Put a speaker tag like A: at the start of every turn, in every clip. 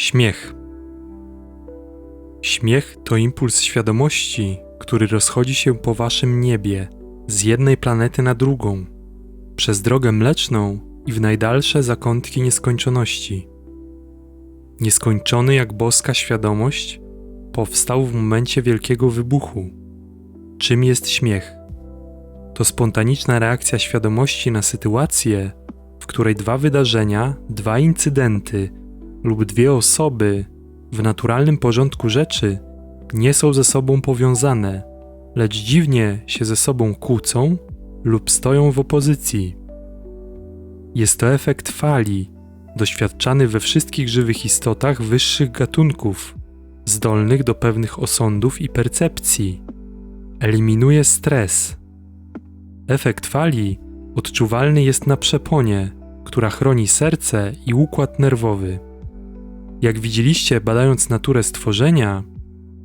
A: Śmiech. Śmiech to impuls świadomości, który rozchodzi się po waszym niebie, z jednej planety na drugą, przez drogę mleczną i w najdalsze zakątki nieskończoności. Nieskończony jak boska świadomość, powstał w momencie wielkiego wybuchu. Czym jest śmiech? To spontaniczna reakcja świadomości na sytuację, w której dwa wydarzenia, dwa incydenty lub dwie osoby w naturalnym porządku rzeczy nie są ze sobą powiązane, lecz dziwnie się ze sobą kłócą lub stoją w opozycji. Jest to efekt fali, doświadczany we wszystkich żywych istotach wyższych gatunków, zdolnych do pewnych osądów i percepcji. Eliminuje stres. Efekt fali odczuwalny jest na przeponie, która chroni serce i układ nerwowy. Jak widzieliście, badając naturę stworzenia,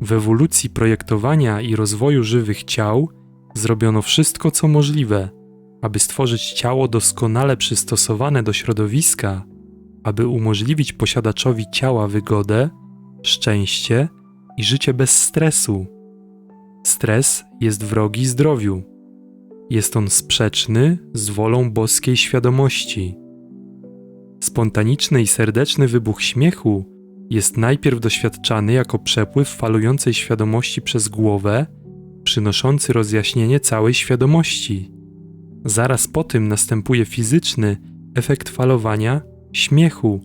A: w ewolucji projektowania i rozwoju żywych ciał zrobiono wszystko, co możliwe, aby stworzyć ciało doskonale przystosowane do środowiska, aby umożliwić posiadaczowi ciała wygodę, szczęście i życie bez stresu. Stres jest wrogi zdrowiu. Jest on sprzeczny z wolą boskiej świadomości. Spontaniczny i serdeczny wybuch śmiechu jest najpierw doświadczany jako przepływ falującej świadomości przez głowę, przynoszący rozjaśnienie całej świadomości. Zaraz po tym następuje fizyczny efekt falowania śmiechu,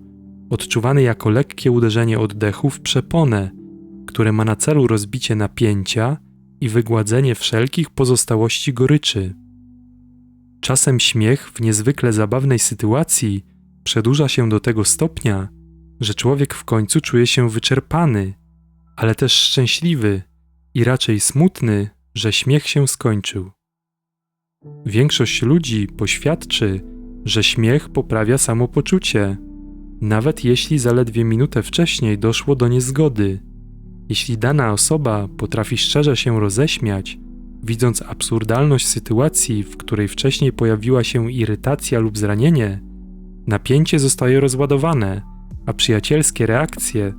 A: odczuwany jako lekkie uderzenie oddechu w przeponę, które ma na celu rozbicie napięcia i wygładzenie wszelkich pozostałości goryczy. Czasem śmiech w niezwykle zabawnej sytuacji przedłuża się do tego stopnia, że człowiek w końcu czuje się wyczerpany, ale też szczęśliwy i raczej smutny, że śmiech się skończył. Większość ludzi poświadczy, że śmiech poprawia samopoczucie, nawet jeśli zaledwie minutę wcześniej doszło do niezgody. Jeśli dana osoba potrafi szczerze się roześmiać, widząc absurdalność sytuacji, w której wcześniej pojawiła się irytacja lub zranienie, napięcie zostaje rozładowane, a przyjacielskie reakcje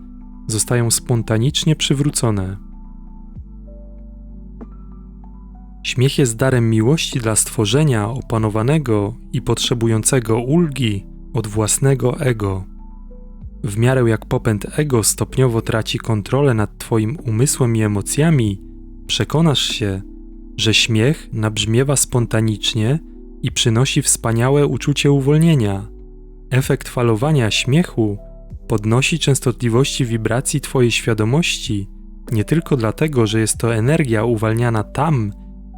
A: zostają spontanicznie przywrócone. Śmiech jest darem miłości dla stworzenia opanowanego i potrzebującego ulgi od własnego ego. W miarę jak popęd ego stopniowo traci kontrolę nad Twoim umysłem i emocjami, przekonasz się, że śmiech nabrzmiewa spontanicznie i przynosi wspaniałe uczucie uwolnienia. Efekt falowania śmiechu podnosi częstotliwości wibracji Twojej świadomości nie tylko dlatego, że jest to energia uwalniana tam,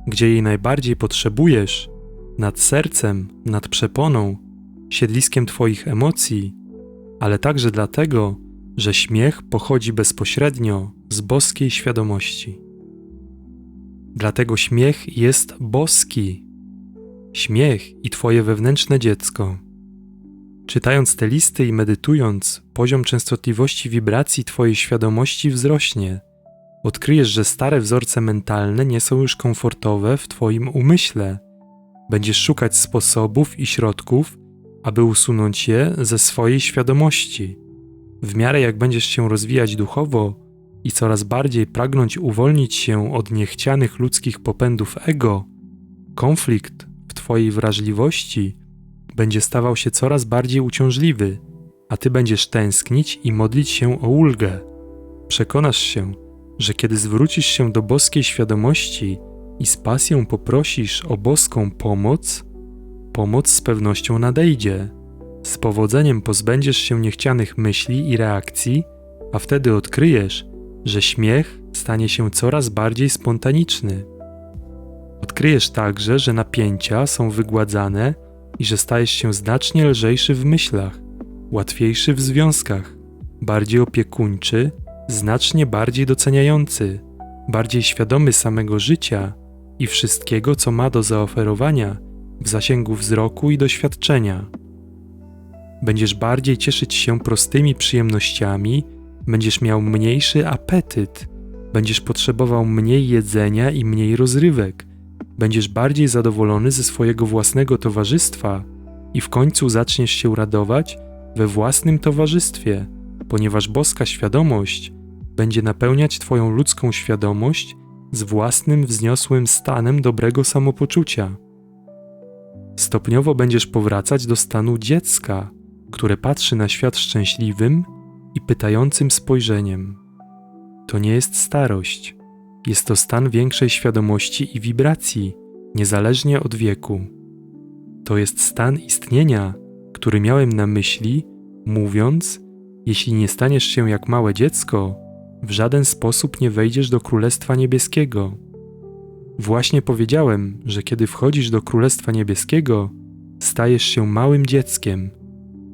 A: gdzie jej najbardziej potrzebujesz, nad sercem, nad przeponą, siedliskiem Twoich emocji, ale także dlatego, że śmiech pochodzi bezpośrednio z boskiej świadomości. Dlatego śmiech jest boski. Śmiech i Twoje wewnętrzne dziecko. Czytając te listy i medytując, poziom częstotliwości wibracji Twojej świadomości wzrośnie. Odkryjesz, że stare wzorce mentalne nie są już komfortowe w Twoim umyśle. Będziesz szukać sposobów i środków, aby usunąć je ze swojej świadomości. W miarę jak będziesz się rozwijać duchowo i coraz bardziej pragnąć uwolnić się od niechcianych ludzkich popędów ego, konflikt w Twojej wrażliwości będzie stawał się coraz bardziej uciążliwy, a Ty będziesz tęsknić i modlić się o ulgę. Przekonasz się, że kiedy zwrócisz się do boskiej świadomości i z pasją poprosisz o boską pomoc, Pomoc z pewnością nadejdzie. Z powodzeniem pozbędziesz się niechcianych myśli i reakcji, a wtedy odkryjesz, że śmiech stanie się coraz bardziej spontaniczny. Odkryjesz także, że napięcia są wygładzane i że stajesz się znacznie lżejszy w myślach, łatwiejszy w związkach, bardziej opiekuńczy, znacznie bardziej doceniający, bardziej świadomy samego życia i wszystkiego, co ma do zaoferowania w zasięgu wzroku i doświadczenia. Będziesz bardziej cieszyć się prostymi przyjemnościami, będziesz miał mniejszy apetyt, będziesz potrzebował mniej jedzenia i mniej rozrywek, będziesz bardziej zadowolony ze swojego własnego towarzystwa i w końcu zaczniesz się radować we własnym towarzystwie, ponieważ boska świadomość będzie napełniać Twoją ludzką świadomość z własnym wzniosłym stanem dobrego samopoczucia. Stopniowo będziesz powracać do stanu dziecka, które patrzy na świat szczęśliwym i pytającym spojrzeniem. To nie jest starość, jest to stan większej świadomości i wibracji, niezależnie od wieku. To jest stan istnienia, który miałem na myśli, mówiąc: Jeśli nie staniesz się jak małe dziecko, w żaden sposób nie wejdziesz do Królestwa Niebieskiego. Właśnie powiedziałem, że kiedy wchodzisz do Królestwa Niebieskiego, stajesz się małym dzieckiem,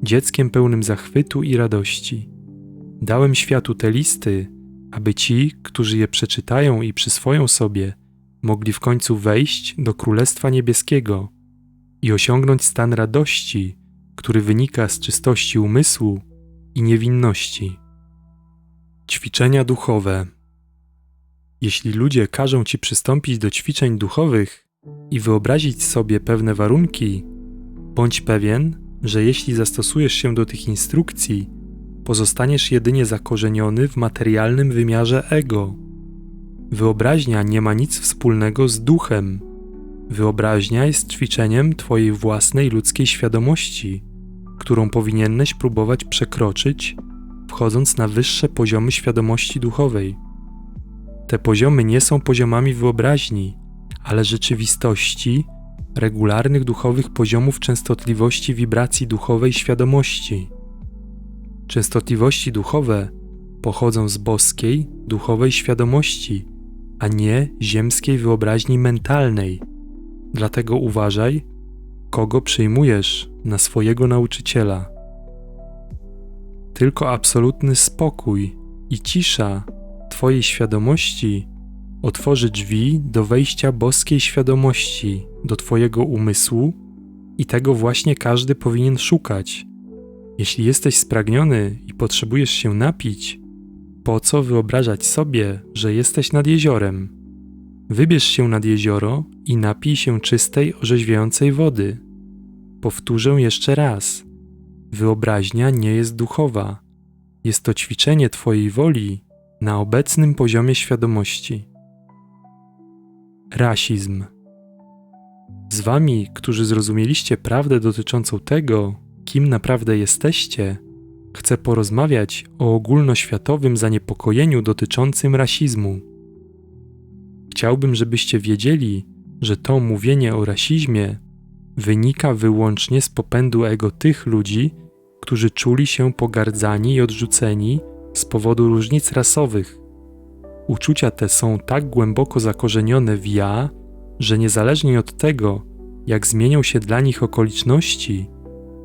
A: dzieckiem pełnym zachwytu i radości. Dałem światu te listy, aby ci, którzy je przeczytają i przyswoją sobie, mogli w końcu wejść do Królestwa Niebieskiego i osiągnąć stan radości, który wynika z czystości umysłu i niewinności. Ćwiczenia duchowe. Jeśli ludzie każą ci przystąpić do ćwiczeń duchowych i wyobrazić sobie pewne warunki, bądź pewien, że jeśli zastosujesz się do tych instrukcji, pozostaniesz jedynie zakorzeniony w materialnym wymiarze ego. Wyobraźnia nie ma nic wspólnego z duchem. Wyobraźnia jest ćwiczeniem Twojej własnej ludzkiej świadomości, którą powinieneś próbować przekroczyć, wchodząc na wyższe poziomy świadomości duchowej. Te poziomy nie są poziomami wyobraźni, ale rzeczywistości, regularnych duchowych poziomów częstotliwości wibracji duchowej świadomości. Częstotliwości duchowe pochodzą z boskiej, duchowej świadomości, a nie ziemskiej wyobraźni mentalnej. Dlatego uważaj, kogo przyjmujesz na swojego nauczyciela. Tylko absolutny spokój i cisza Twojej świadomości otworzy drzwi do wejścia boskiej świadomości do Twojego umysłu i tego właśnie każdy powinien szukać. Jeśli jesteś spragniony i potrzebujesz się napić, po co wyobrażać sobie, że jesteś nad jeziorem? Wybierz się nad jezioro i napij się czystej, orzeźwiającej wody. Powtórzę jeszcze raz. Wyobraźnia nie jest duchowa. Jest to ćwiczenie Twojej woli na obecnym poziomie świadomości. Rasizm. Z Wami, którzy zrozumieliście prawdę dotyczącą tego, kim naprawdę jesteście, chcę porozmawiać o ogólnoświatowym zaniepokojeniu dotyczącym rasizmu. Chciałbym, żebyście wiedzieli, że to mówienie o rasizmie wynika wyłącznie z popędu ego tych ludzi, którzy czuli się pogardzani i odrzuceni z powodu różnic rasowych. Uczucia te są tak głęboko zakorzenione w ja, że niezależnie od tego, jak zmienią się dla nich okoliczności,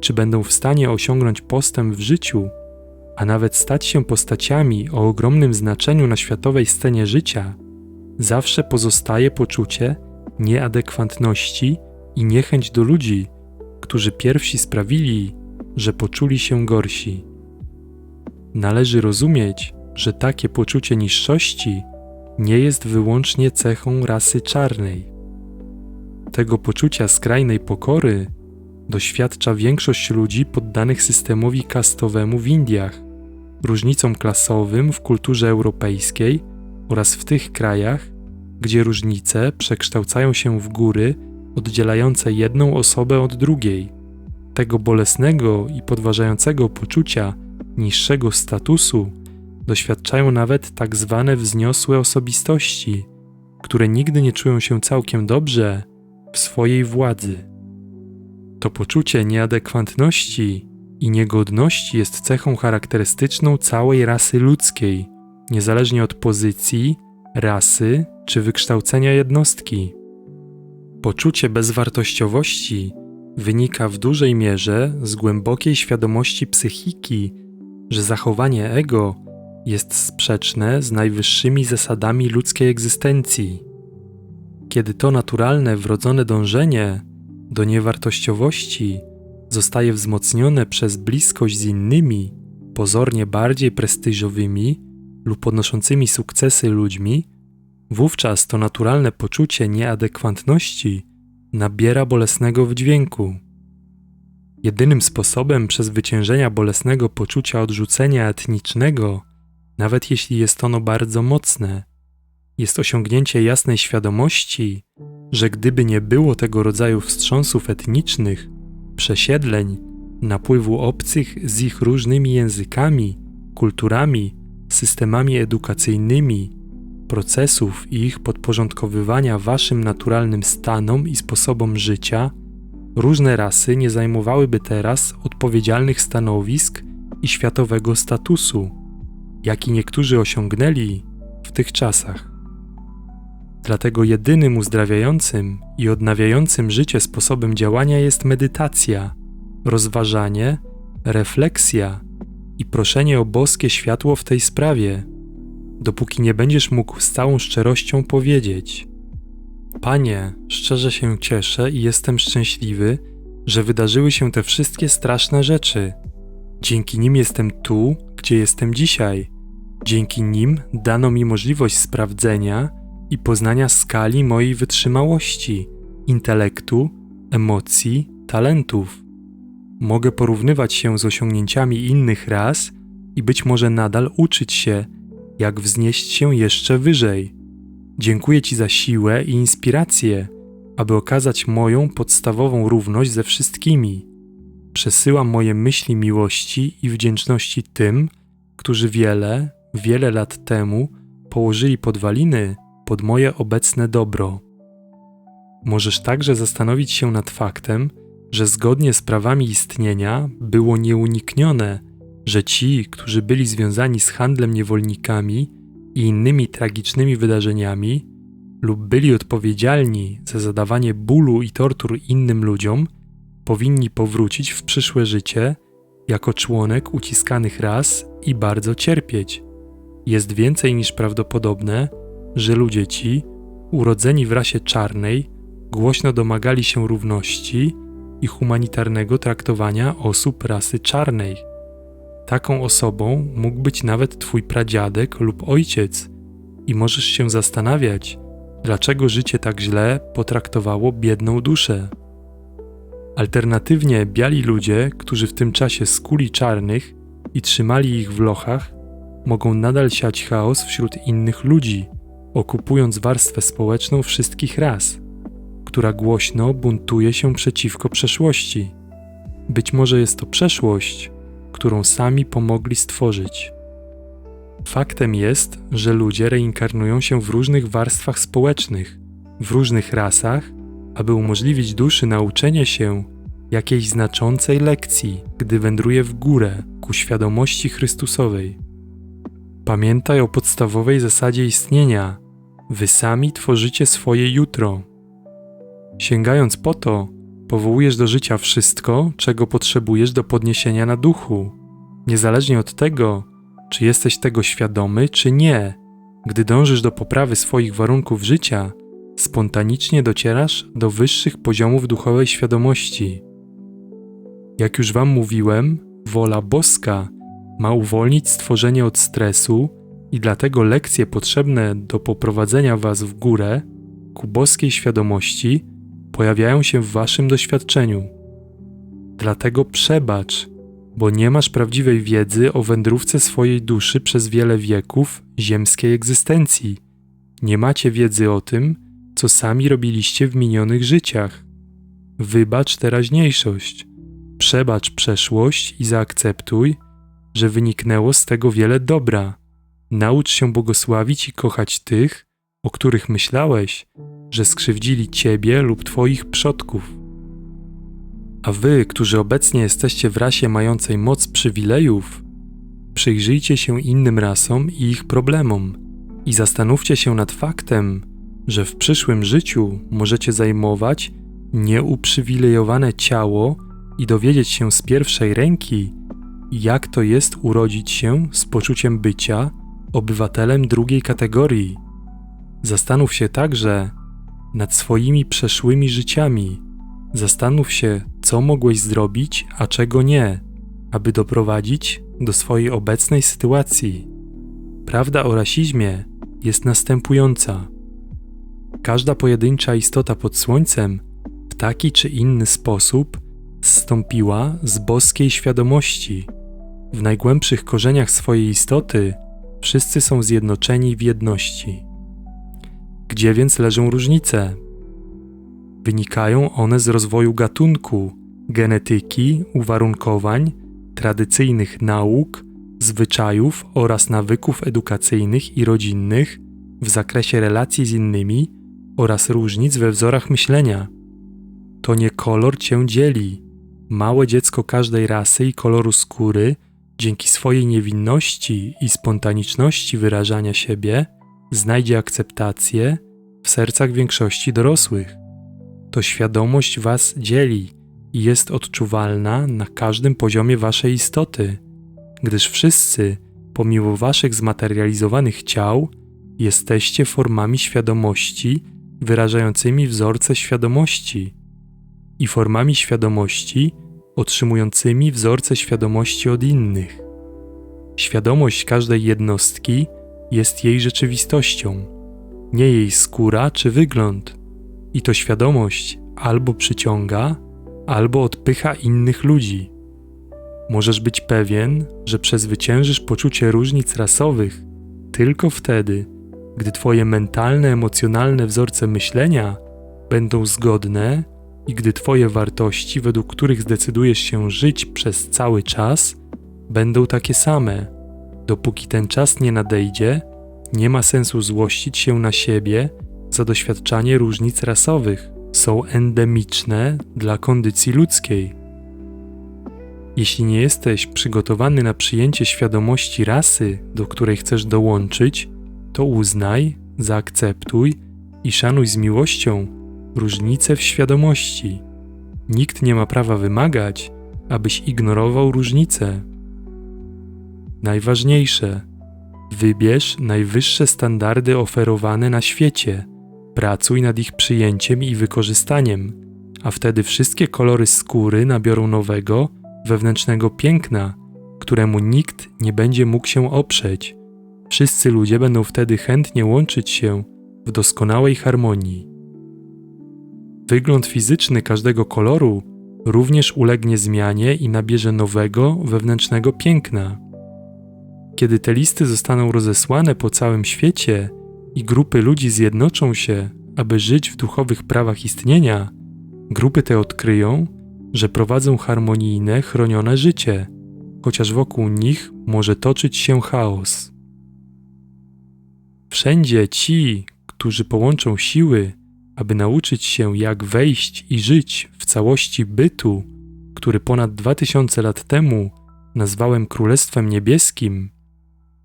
A: czy będą w stanie osiągnąć postęp w życiu, a nawet stać się postaciami o ogromnym znaczeniu na światowej scenie życia, zawsze pozostaje poczucie nieadekwatności i niechęć do ludzi, którzy pierwsi sprawili, że poczuli się gorsi. Należy rozumieć, że takie poczucie niższości nie jest wyłącznie cechą rasy czarnej. Tego poczucia skrajnej pokory doświadcza większość ludzi poddanych systemowi kastowemu w Indiach, różnicom klasowym w kulturze europejskiej oraz w tych krajach, gdzie różnice przekształcają się w góry oddzielające jedną osobę od drugiej. Tego bolesnego i podważającego poczucia niższego statusu doświadczają nawet tak zwane wzniosłe osobistości, które nigdy nie czują się całkiem dobrze w swojej władzy. To poczucie nieadekwatności i niegodności jest cechą charakterystyczną całej rasy ludzkiej, niezależnie od pozycji, rasy czy wykształcenia jednostki. Poczucie bezwartościowości wynika w dużej mierze z głębokiej świadomości psychiki, że zachowanie ego jest sprzeczne z najwyższymi zasadami ludzkiej egzystencji. Kiedy to naturalne, wrodzone dążenie do niewartościowości zostaje wzmocnione przez bliskość z innymi, pozornie bardziej prestiżowymi lub podnoszącymi sukcesy ludźmi, wówczas to naturalne poczucie nieadekwatności nabiera bolesnego wydźwięku. Jedynym sposobem przezwyciężenia bolesnego poczucia odrzucenia etnicznego, nawet jeśli jest ono bardzo mocne, jest osiągnięcie jasnej świadomości, że gdyby nie było tego rodzaju wstrząsów etnicznych, przesiedleń, napływu obcych z ich różnymi językami, kulturami, systemami edukacyjnymi, procesów i ich podporządkowywania waszym naturalnym stanom i sposobom życia, różne rasy nie zajmowałyby teraz odpowiedzialnych stanowisk i światowego statusu, jaki niektórzy osiągnęli w tych czasach. Dlatego jedynym uzdrawiającym i odnawiającym życie sposobem działania jest medytacja, rozważanie, refleksja i proszenie o boskie światło w tej sprawie, dopóki nie będziesz mógł z całą szczerością powiedzieć: Panie, szczerze się cieszę i jestem szczęśliwy, że wydarzyły się te wszystkie straszne rzeczy. Dzięki nim jestem tu, gdzie jestem dzisiaj. Dzięki nim dano mi możliwość sprawdzenia i poznania skali mojej wytrzymałości, intelektu, emocji, talentów. Mogę porównywać się z osiągnięciami innych ras i być może nadal uczyć się, jak wznieść się jeszcze wyżej. Dziękuję Ci za siłę i inspirację, aby okazać moją podstawową równość ze wszystkimi. Przesyłam moje myśli miłości i wdzięczności tym, którzy wiele, wiele lat temu położyli podwaliny pod moje obecne dobro. Możesz także zastanowić się nad faktem, że zgodnie z prawami istnienia było nieuniknione, że ci, którzy byli związani z handlem niewolnikami i innymi tragicznymi wydarzeniami, lub byli odpowiedzialni za zadawanie bólu i tortur innym ludziom, powinni powrócić w przyszłe życie jako członek uciskanych ras i bardzo cierpieć. Jest więcej niż prawdopodobne, że ludzie ci, urodzeni w rasie czarnej, głośno domagali się równości i humanitarnego traktowania osób rasy czarnej. Taką osobą mógł być nawet twój pradziadek lub ojciec, i możesz się zastanawiać, dlaczego życie tak źle potraktowało biedną duszę. Alternatywnie biali ludzie, którzy w tym czasie skuli czarnych i trzymali ich w lochach, mogą nadal siać chaos wśród innych ludzi, okupując warstwę społeczną wszystkich ras, która głośno buntuje się przeciwko przeszłości. Być może jest to przeszłość, którą sami pomogli stworzyć. Faktem jest, że ludzie reinkarnują się w różnych warstwach społecznych, w różnych rasach, aby umożliwić duszy nauczenie się jakiejś znaczącej lekcji, gdy wędruje w górę ku świadomości Chrystusowej. Pamiętaj o podstawowej zasadzie istnienia, Wy sami tworzycie swoje jutro. Sięgając po to, powołujesz do życia wszystko, czego potrzebujesz do podniesienia na duchu, niezależnie od tego, czy jesteś tego świadomy, czy nie. Gdy dążysz do poprawy swoich warunków życia, spontanicznie docierasz do wyższych poziomów duchowej świadomości. Jak już Wam mówiłem, wola boska ma uwolnić stworzenie od stresu i dlatego lekcje potrzebne do poprowadzenia Was w górę, ku boskiej świadomości, pojawiają się w Waszym doświadczeniu. Dlatego przebacz, bo nie masz prawdziwej wiedzy o wędrówce swojej duszy przez wiele wieków ziemskiej egzystencji. Nie macie wiedzy o tym, co sami robiliście w minionych życiach. Wybacz teraźniejszość, przebacz przeszłość i zaakceptuj, że wyniknęło z tego wiele dobra Naucz się błogosławić i kochać tych, o których myślałeś, że skrzywdzili ciebie lub twoich przodków. A wy, którzy obecnie jesteście w rasie mającej moc przywilejów, przyjrzyjcie się innym rasom i ich problemom i zastanówcie się nad faktem, że w przyszłym życiu możecie zajmować nieuprzywilejowane ciało i dowiedzieć się z pierwszej ręki, jak to jest urodzić się z poczuciem bycia obywatelem drugiej kategorii. Zastanów się także nad swoimi przeszłymi życiami. Zastanów się, co mogłeś zrobić, a czego nie, aby doprowadzić do swojej obecnej sytuacji. Prawda o rasizmie jest następująca. Każda pojedyncza istota pod słońcem w taki czy inny sposób z nastąpiła z boskiej świadomości. W najgłębszych korzeniach swojej istoty wszyscy są zjednoczeni w jedności. Gdzie więc leżą różnice? Wynikają one z rozwoju gatunku, genetyki, uwarunkowań, tradycyjnych nauk, zwyczajów oraz nawyków edukacyjnych i rodzinnych w zakresie relacji z innymi oraz różnic we wzorach myślenia. To nie kolor cię dzieli. Małe dziecko każdej rasy i koloru skóry, dzięki swojej niewinności i spontaniczności wyrażania siebie, znajdzie akceptację w sercach większości dorosłych. To świadomość was dzieli i jest odczuwalna na każdym poziomie waszej istoty, gdyż wszyscy, pomimo waszych zmaterializowanych ciał, jesteście formami świadomości wyrażającymi wzorce świadomości i formami świadomości otrzymującymi wzorce świadomości od innych. Świadomość każdej jednostki jest jej rzeczywistością, nie jej skóra czy wygląd, i to świadomość albo przyciąga, albo odpycha innych ludzi. Możesz być pewien, że przezwyciężysz poczucie różnic rasowych tylko wtedy, gdy Twoje mentalne, emocjonalne wzorce myślenia będą zgodne i gdy Twoje wartości, według których zdecydujesz się żyć przez cały czas, będą takie same. Dopóki ten czas nie nadejdzie, nie ma sensu złościć się na siebie za doświadczanie różnic rasowych. Są endemiczne dla kondycji ludzkiej. Jeśli nie jesteś przygotowany na przyjęcie świadomości rasy, do której chcesz dołączyć, to uznaj, zaakceptuj i szanuj z miłością różnice w świadomości. Nikt nie ma prawa wymagać, abyś ignorował różnice. Najważniejsze, wybierz najwyższe standardy oferowane na świecie, pracuj nad ich przyjęciem i wykorzystaniem, a wtedy wszystkie kolory skóry nabiorą nowego, wewnętrznego piękna, któremu nikt nie będzie mógł się oprzeć. Wszyscy ludzie będą wtedy chętnie łączyć się w doskonałej harmonii. Wygląd fizyczny każdego koloru również ulegnie zmianie i nabierze nowego, wewnętrznego piękna. Kiedy te listy zostaną rozesłane po całym świecie i grupy ludzi zjednoczą się, aby żyć w duchowych prawach istnienia, grupy te odkryją, że prowadzą harmonijne, chronione życie, chociaż wokół nich może toczyć się chaos. Wszędzie ci, którzy połączą siły, aby nauczyć się, jak wejść i żyć w całości bytu, który ponad dwa tysiące lat temu nazwałem Królestwem Niebieskim,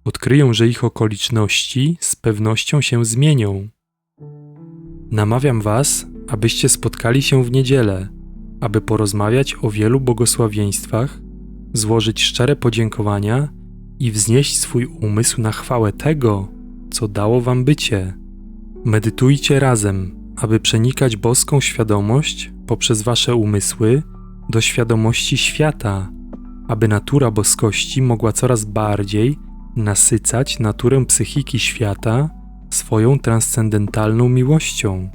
A: odkryją, że ich okoliczności z pewnością się zmienią. Namawiam Was, abyście spotkali się w niedzielę, aby porozmawiać o wielu błogosławieństwach, złożyć szczere podziękowania i wznieść swój umysł na chwałę tego, co dało Wam bycie. Medytujcie razem, aby przenikać boską świadomość poprzez Wasze umysły do świadomości świata, aby natura boskości mogła coraz bardziej nasycać naturę psychiki świata swoją transcendentalną miłością.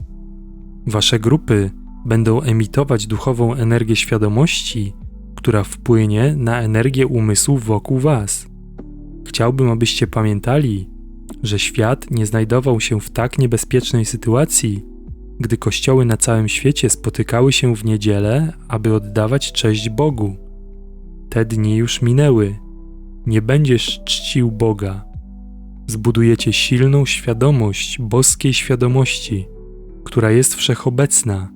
A: Wasze grupy będą emitować duchową energię świadomości, która wpłynie na energię umysłu wokół Was. Chciałbym, abyście pamiętali, że świat nie znajdował się w tak niebezpiecznej sytuacji, gdy kościoły na całym świecie spotykały się w niedzielę, aby oddawać cześć Bogu. Te dni już minęły. Nie będziesz czcił Boga. Zbudujecie silną świadomość boskiej świadomości, która jest wszechobecna.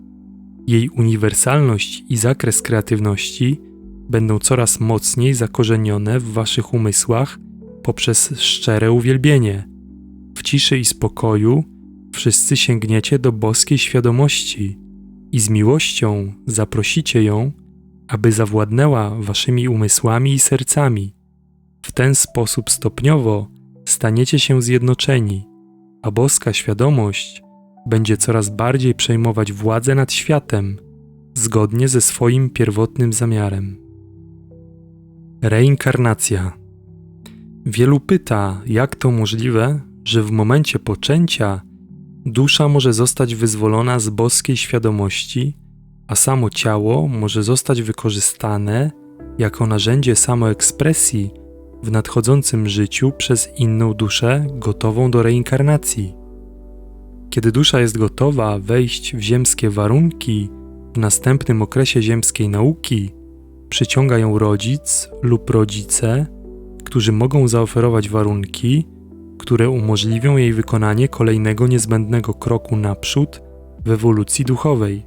A: Jej uniwersalność i zakres kreatywności będą coraz mocniej zakorzenione w waszych umysłach poprzez szczere uwielbienie. W ciszy i spokoju wszyscy sięgniecie do boskiej świadomości i z miłością zaprosicie ją, aby zawładnęła waszymi umysłami i sercami. W ten sposób stopniowo staniecie się zjednoczeni, a boska świadomość będzie coraz bardziej przejmować władzę nad światem, zgodnie ze swoim pierwotnym zamiarem. Reinkarnacja. Wielu pyta, jak to możliwe, że w momencie poczęcia dusza może zostać wyzwolona z boskiej świadomości a samo ciało może zostać wykorzystane jako narzędzie samoekspresji w nadchodzącym życiu przez inną duszę gotową do reinkarnacji. Kiedy dusza jest gotowa wejść w ziemskie warunki w następnym okresie ziemskiej nauki, przyciąga ją rodzic lub rodzice, którzy mogą zaoferować warunki, które umożliwią jej wykonanie kolejnego niezbędnego kroku naprzód w ewolucji duchowej.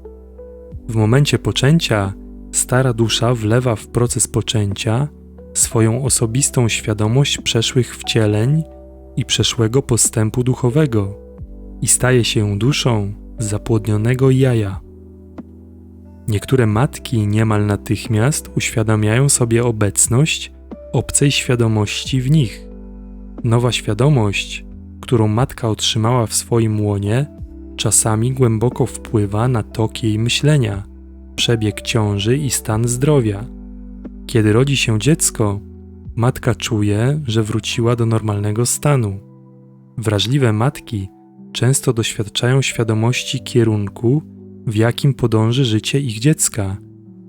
A: W momencie poczęcia stara dusza wlewa w proces poczęcia swoją osobistą świadomość przeszłych wcieleń i przeszłego postępu duchowego i staje się duszą zapłodnionego jaja. Niektóre matki niemal natychmiast uświadamiają sobie obecność obcej świadomości w nich. Nowa świadomość, którą matka otrzymała w swoim łonie, czasami głęboko wpływa na tok jej myślenia, przebieg ciąży i stan zdrowia. Kiedy rodzi się dziecko, matka czuje, że wróciła do normalnego stanu. Wrażliwe matki często doświadczają świadomości kierunku, w jakim podąży życie ich dziecka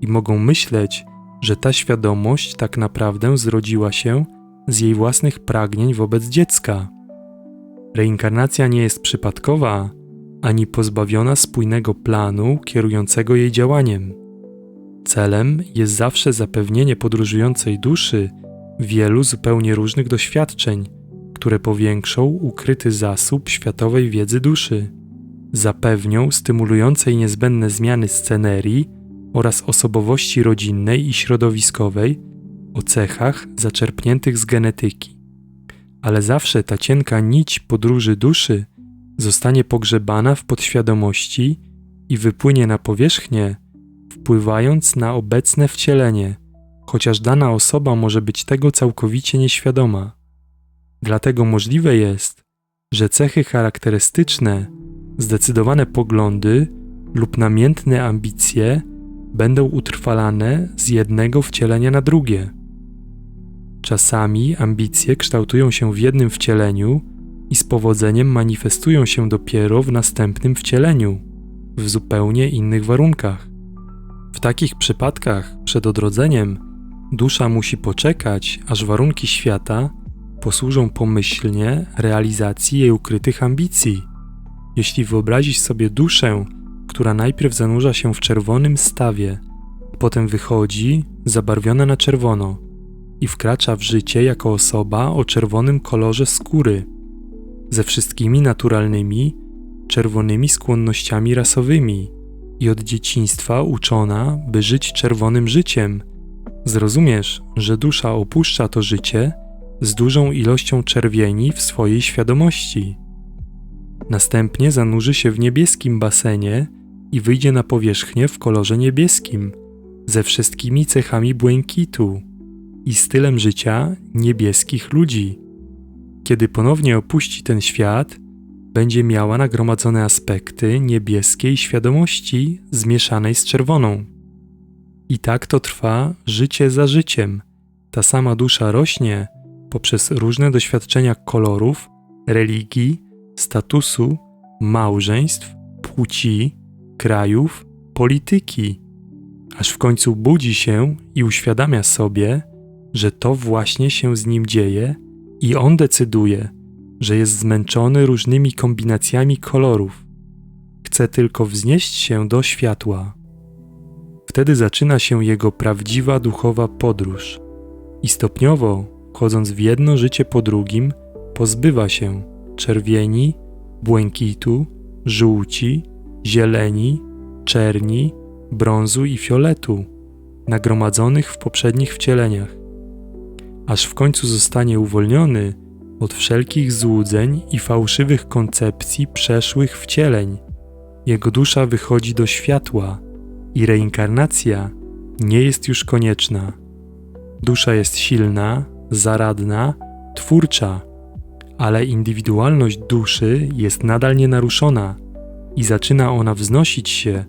A: i mogą myśleć, że ta świadomość tak naprawdę zrodziła się z jej własnych pragnień wobec dziecka. Reinkarnacja nie jest przypadkowa ani pozbawiona spójnego planu kierującego jej działaniem. Celem jest zawsze zapewnienie podróżującej duszy wielu zupełnie różnych doświadczeń, które powiększą ukryty zasób światowej wiedzy duszy, zapewnią stymulujące i niezbędne zmiany scenerii oraz osobowości rodzinnej i środowiskowej o cechach zaczerpniętych z genetyki. Ale zawsze ta cienka nić podróży duszy zostanie pogrzebana w podświadomości i wypłynie na powierzchnię, wpływając na obecne wcielenie, chociaż dana osoba może być tego całkowicie nieświadoma. Dlatego możliwe jest, że cechy charakterystyczne, zdecydowane poglądy lub namiętne ambicje będą utrwalane z jednego wcielenia na drugie. Czasami ambicje kształtują się w jednym wcieleniu i z powodzeniem manifestują się dopiero w następnym wcieleniu, w zupełnie innych warunkach. W takich przypadkach przed odrodzeniem dusza musi poczekać, aż warunki świata posłużą pomyślnie realizacji jej ukrytych ambicji. Jeśli wyobrazić sobie duszę, która najpierw zanurza się w czerwonym stawie, potem wychodzi zabarwiona na czerwono i wkracza w życie jako osoba o czerwonym kolorze skóry, ze wszystkimi naturalnymi, czerwonymi skłonnościami rasowymi i od dzieciństwa uczona, by żyć czerwonym życiem. Zrozumiesz, że dusza opuszcza to życie z dużą ilością czerwieni w swojej świadomości. Następnie zanurzy się w niebieskim basenie i wyjdzie na powierzchnię w kolorze niebieskim, ze wszystkimi cechami błękitu i stylem życia niebieskich ludzi. Kiedy ponownie opuści ten świat, będzie miała nagromadzone aspekty niebieskiej świadomości zmieszanej z czerwoną. I tak to trwa życie za życiem. Ta sama dusza rośnie poprzez różne doświadczenia kolorów, religii, statusu, małżeństw, płci, krajów, polityki, aż w końcu budzi się i uświadamia sobie, że to właśnie się z nim dzieje i on decyduje, że jest zmęczony różnymi kombinacjami kolorów. Chce tylko wznieść się do światła. Wtedy zaczyna się jego prawdziwa duchowa podróż i stopniowo, chodząc w jedno życie po drugim, pozbywa się czerwieni, błękitu, żółci, zieleni, czerni, brązu i fioletu, nagromadzonych w poprzednich wcieleniach, aż w końcu zostanie uwolniony od wszelkich złudzeń i fałszywych koncepcji przeszłych wcieleń. Jego dusza wychodzi do światła i reinkarnacja nie jest już konieczna. Dusza jest silna, zaradna, twórcza, ale indywidualność duszy jest nadal nienaruszona i zaczyna ona wznosić się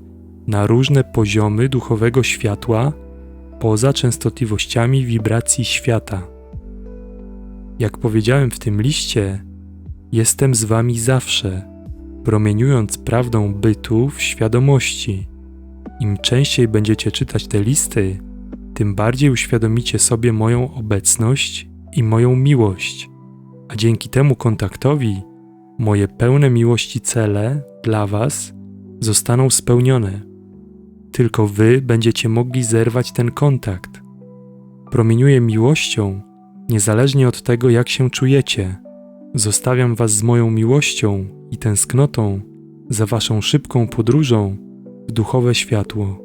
A: na różne poziomy duchowego światła poza częstotliwościami wibracji świata. Jak powiedziałem w tym liście, jestem z wami zawsze, promieniując prawdą bytu w świadomości. Im częściej będziecie czytać te listy, tym bardziej uświadomicie sobie moją obecność i moją miłość, a dzięki temu kontaktowi moje pełne miłości cele dla Was zostaną spełnione. Tylko Wy będziecie mogli zerwać ten kontakt. Promieniuję miłością, niezależnie od tego, jak się czujecie. Zostawiam Was z moją miłością i tęsknotą za Waszą szybką podróżą w duchowe światło.